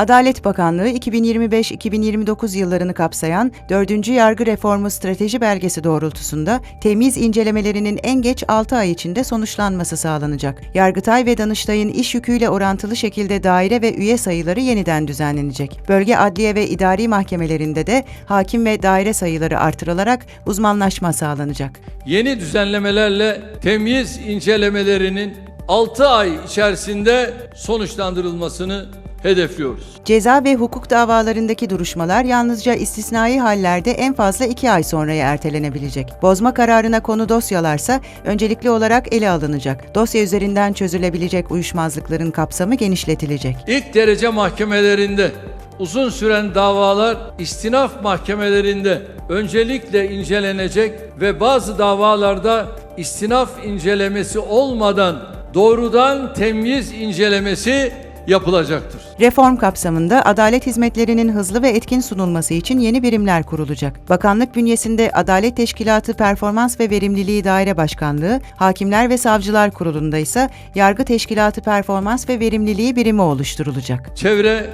Adalet Bakanlığı 2025-2029 yıllarını kapsayan 4. Yargı Reformu Strateji Belgesi doğrultusunda temiz incelemelerinin en geç 6 ay içinde sonuçlanması sağlanacak. Yargıtay ve Danıştay'ın iş yüküyle orantılı şekilde daire ve üye sayıları yeniden düzenlenecek. Bölge adliye ve idari mahkemelerinde de hakim ve daire sayıları artırılarak uzmanlaşma sağlanacak. Yeni düzenlemelerle temyiz incelemelerinin 6 ay içerisinde sonuçlandırılmasını hedefliyoruz. Ceza ve hukuk davalarındaki duruşmalar yalnızca istisnai hallerde en fazla iki ay sonraya ertelenebilecek. Bozma kararına konu dosyalarsa öncelikli olarak ele alınacak. Dosya üzerinden çözülebilecek uyuşmazlıkların kapsamı genişletilecek. İlk derece mahkemelerinde uzun süren davalar istinaf mahkemelerinde öncelikle incelenecek ve bazı davalarda istinaf incelemesi olmadan doğrudan temyiz incelemesi yapılacaktır. Reform kapsamında adalet hizmetlerinin hızlı ve etkin sunulması için yeni birimler kurulacak. Bakanlık bünyesinde Adalet Teşkilatı Performans ve Verimliliği Daire Başkanlığı, Hakimler ve Savcılar Kurulu'nda ise Yargı Teşkilatı Performans ve Verimliliği Birimi oluşturulacak. Çevre,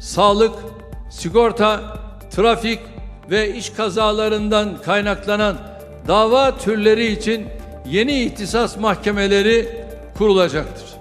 sağlık, sigorta, trafik ve iş kazalarından kaynaklanan dava türleri için yeni ihtisas mahkemeleri kurulacaktır.